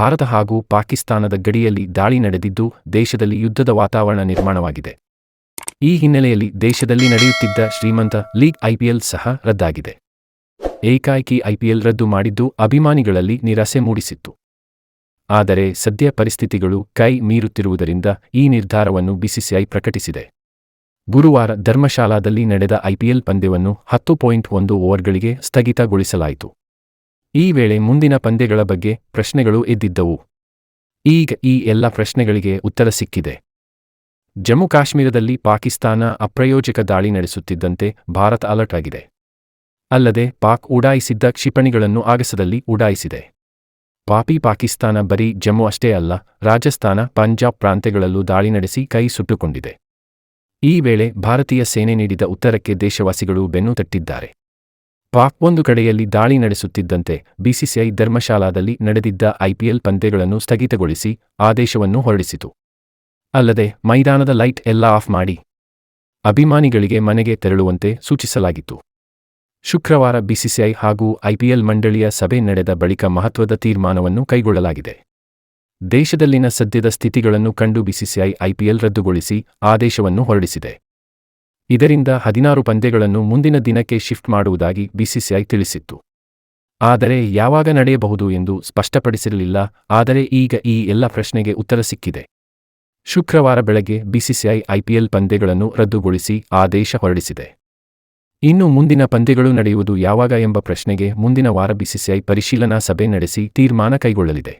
ಭಾರತ ಹಾಗೂ ಪಾಕಿಸ್ತಾನದ ಗಡಿಯಲ್ಲಿ ದಾಳಿ ನಡೆದಿದ್ದು, ದೇಶದಲ್ಲಿ ಯುದ್ಧದ ವಾತಾವರಣ ನಿರ್ಮಾಣವಾಗಿದೆ. ಈ ಹಿನ್ನೆಲೆಯಲ್ಲಿ ದೇಶದಲ್ಲಿ ನಡೆಯುತ್ತಿದ್ದ ಶ್ರೀಮಂತ ಲೀಗ್ ಐಪಿಎಲ್ ಸಹ ರದ್ದಾಗಿದೆ. ಏಕಾಏಕಿ ಐಪಿಎಲ್ ರದ್ದು ಮಾಡಿದ್ದು ಅಭಿಮಾನಿಗಳಲ್ಲಿ ನಿರಾಸೆ ಮೂಡಿಸಿತ್ತು. ಆದರೆ ಸದ್ಯ ಪರಿಸ್ಥಿತಿಗಳು ಕೈ ಮೀರುತ್ತಿರುವುದರಿಂದ ಈ ನಿರ್ಧಾರವನ್ನು ಬಿಸಿಸಿಐ ಪ್ರಕಟಿಸಿದೆ. ಗುರುವಾರ ಧರ್ಮಶಾಲಾದಲ್ಲಿ ನಡೆದ ಐಪಿಎಲ್ ಪಂದ್ಯವನ್ನು ಹತ್ತು ಪಾಯಿಂಟ್ ಒಂದು ಓವರ್ಗಳಿಗೆ ಸ್ಥಗಿತಗೊಳಿಸಲಾಯಿತು. ಈ ವೇಳೆ ಮುಂದಿನ ಪಂದ್ಯಗಳ ಬಗ್ಗೆ ಪ್ರಶ್ನೆಗಳು ಎದ್ದಿದ್ದವು. ಈಗ ಈ ಎಲ್ಲ ಪ್ರಶ್ನೆಗಳಿಗೆ ಉತ್ತರ ಸಿಕ್ಕಿದೆ. ಜಮ್ಮು ಕಾಶ್ಮೀರದಲ್ಲಿ ಪಾಕಿಸ್ತಾನ ಅಪ್ರಯೋಜಕ ದಾಳಿ ನಡೆಸುತ್ತಿದ್ದಂತೆ ಭಾರತ ಅಲರ್ಟ್ ಆಗಿದೆ. ಅಲ್ಲದೆ ಪಾಕ್ ಉಡಾಯಿಸಿದ್ದ ಕ್ಷಿಪಣಿಗಳನ್ನು ಆಗಸದಲ್ಲಿ ಉಡಾಯಿಸಿದೆ. ಪಾಪಿ ಪಾಕಿಸ್ತಾನ ಬರೀ ಜಮ್ಮು ಅಷ್ಟೇ ಅಲ್ಲ, ರಾಜಸ್ಥಾನ, ಪಂಜಾಬ್ ಪ್ರಾಂತ್ಯಗಳಲ್ಲೂ ದಾಳಿ ನಡೆಸಿ ಕೈ ಸುಟ್ಟುಕೊಂಡಿದೆ. ಈ ವೇಳೆ ಭಾರತೀಯ ಸೇನೆ ನೀಡಿದ ಉತ್ತರಕ್ಕೆ ದೇಶವಾಸಿಗಳು ಬೆನ್ನು ತಟ್ಟಿದ್ದಾರೆ. ಪಾಕ್ ಒಂದು ಕಡೆಯಲ್ಲಿ ದಾಳಿ ನಡೆಸುತ್ತಿದ್ದಂತೆ ಬಿಸಿಸಿಐ ಧರ್ಮಶಾಲಾದಲ್ಲಿ ನಡೆದಿದ್ದ ಐಪಿಎಲ್ ಪಂದ್ಯಗಳನ್ನು ಸ್ಥಗಿತಗೊಳಿಸಿ ಆದೇಶವನ್ನು ಹೊರಡಿಸಿತು. ಅಲ್ಲದೆ ಮೈದಾನದ ಲೈಟ್ ಎಲ್ಲ ಆಫ್ ಮಾಡಿ ಅಭಿಮಾನಿಗಳಿಗೆ ಮನೆಗೆ ತೆರಳುವಂತೆ ಸೂಚಿಸಲಾಗಿತ್ತು. ಶುಕ್ರವಾರ ಬಿಸಿಸಿಐ ಹಾಗೂ ಐಪಿಎಲ್ ಮಂಡಳಿಯ ಸಭೆ ನಡೆದ ಬಳಿಕ ಮಹತ್ವದ ತೀರ್ಮಾನವನ್ನು ಕೈಗೊಳ್ಳಲಾಗಿದೆ. ದೇಶದಲ್ಲಿನ ಸದ್ಯದ ಸ್ಥಿತಿಗಳನ್ನು ಕಂಡು ಬಿಸಿಸಿಐ ಐಪಿಎಲ್ ರದ್ದುಗೊಳಿಸಿ ಆದೇಶವನ್ನು ಹೊರಡಿಸಿದೆ. ಇದರಿಂದ ಹದಿನಾರು ಪಂದ್ಯಗಳನ್ನು ಮುಂದಿನ ದಿನಕ್ಕೆ ಶಿಫ್ಟ್ ಮಾಡುವುದಾಗಿ ಬಿಸಿಸಿಐ ತಿಳಿಸಿತ್ತು. ಆದರೆ ಯಾವಾಗ ನಡೆಯಬಹುದು ಎಂದು ಸ್ಪಷ್ಟಪಡಿಸಿರಲಿಲ್ಲ, ಆದರೆ ಈಗ ಈ ಎಲ್ಲ ಪ್ರಶ್ನೆಗೆ ಉತ್ತರ ಸಿಕ್ಕಿದೆ. ಶುಕ್ರವಾರ ಬೆಳಗ್ಗೆ ಬಿಸಿಸಿಐ ಐಪಿಎಲ್ ಪಂದ್ಯಗಳನ್ನು ರದ್ದುಗೊಳಿಸಿ ಆದೇಶ ಹೊರಡಿಸಿದೆ. ಇನ್ನು ಮುಂದಿನ ಪಂದ್ಯಗಳು ನಡೆಯುವುದು ಯಾವಾಗ ಎಂಬ ಪ್ರಶ್ನೆಗೆ ಮುಂದಿನ ವಾರ ಬಿಸಿಸಿಐ ಪರಿಶೀಲನಾ ಸಭೆ ನಡೆಸಿ ತೀರ್ಮಾನ ಕೈಗೊಳ್ಳಲಿದೆ.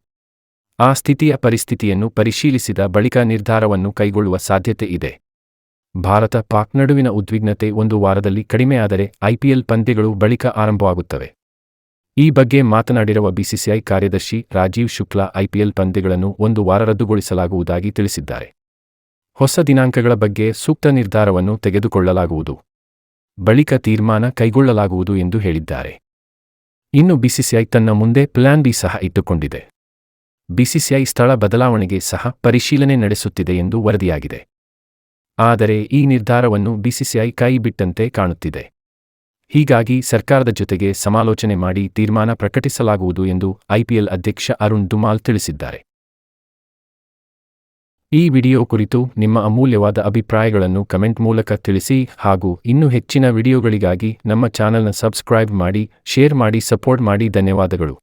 ಆ ಸ್ಥಿತಿಯ ಪರಿಸ್ಥಿತಿಯನ್ನು ಪರಿಶೀಲಿಸಿದ ಬಳಿಕ ನಿರ್ಧಾರವನ್ನು ಕೈಗೊಳ್ಳುವ ಸಾಧ್ಯತೆ ಇದೆ. ಭಾರತ ಪಾಕ್ ನಡುವಿನ ಉದ್ವಿಗ್ನತೆ ಒಂದು ವಾರದಲ್ಲಿ ಕಡಿಮೆಯಾದರೆ ಐಪಿಎಲ್ ಪಂದ್ಯಗಳು ಬಳಿಕ ಆರಂಭವಾಗುತ್ತವೆ. ಈ ಬಗ್ಗೆ ಮಾತನಾಡಿರುವ ಬಿಸಿಸಿಐ ಕಾರ್ಯದರ್ಶಿ ರಾಜೀವ್ ಶುಕ್ಲಾ ಐಪಿಎಲ್ ಪಂದ್ಯಗಳನ್ನು ಒಂದು ವಾರ ರದ್ದುಗೊಳಿಸಲಾಗುವುದಾಗಿ ತಿಳಿಸಿದ್ದಾರೆ. ಹೊಸ ದಿನಾಂಕಗಳ ಬಗ್ಗೆ ಸೂಕ್ತ ನಿರ್ಧಾರವನ್ನು ತೆಗೆದುಕೊಳ್ಳಲಾಗುವುದು. ಬಳಿಕ ತೀರ್ಮಾನ ಕೈಗೊಳ್ಳಲಾಗುವುದು ಎಂದು ಹೇಳಿದ್ದಾರೆ. ಇನ್ನು ಬಿಸಿಸಿಐ ತನ್ನ ಮುಂದೆ ಪ್ಲಾನ್ ಬಿ ಸಹ ಇಟ್ಟುಕೊಂಡಿದೆ. ಬಿಸಿಸಿಐ ಸ್ಥಳ ಬದಲಾವಣೆಗೆ ಸಹ ಪರಿಶೀಲನೆ ನಡೆಸುತ್ತಿದೆ ಎಂದು ವರದಿಯಾಗಿದೆ. ಆದರೆ ಈ ನಿರ್ಧಾರವನ್ನು ಬಿಸಿಸಿಐ ಕೈ ಬಿಟ್ಟಂತೆ ಕಾಣುತ್ತಿದೆ. ಹೀಗಾಗಿ ಸರ್ಕಾರದ ಜೊತೆಗೆ ಸಮಾಲೋಚನೆ ಮಾಡಿ ತೀರ್ಮಾನ ಪ್ರಕಟಿಸಲಾಗುವುದು ಎಂದು ಐಪಿಎಲ್ ಅಧ್ಯಕ್ಷ ಅರುಣ್ ದುಮಾಲ್ ತಿಳಿಸಿದ್ದಾರೆ. ಈ ವಿಡಿಯೋ ಕುರಿತು ನಿಮ್ಮ ಅಮೂಲ್ಯವಾದ ಅಭಿಪ್ರಾಯಗಳನ್ನು ಕಮೆಂಟ್ ಮೂಲಕ ತಿಳಿಸಿ ಹಾಗೂ ಇನ್ನೂ ಹೆಚ್ಚಿನ ವಿಡಿಯೋಗಳಿಗಾಗಿ ನಮ್ಮ ಚಾನೆಲ್ನ ಸಬ್ಸ್ಕ್ರೈಬ್ ಮಾಡಿ, ಶೇರ್ ಮಾಡಿ, ಸಪೋರ್ಟ್ ಮಾಡಿ ಧನ್ಯವಾದಗಳು.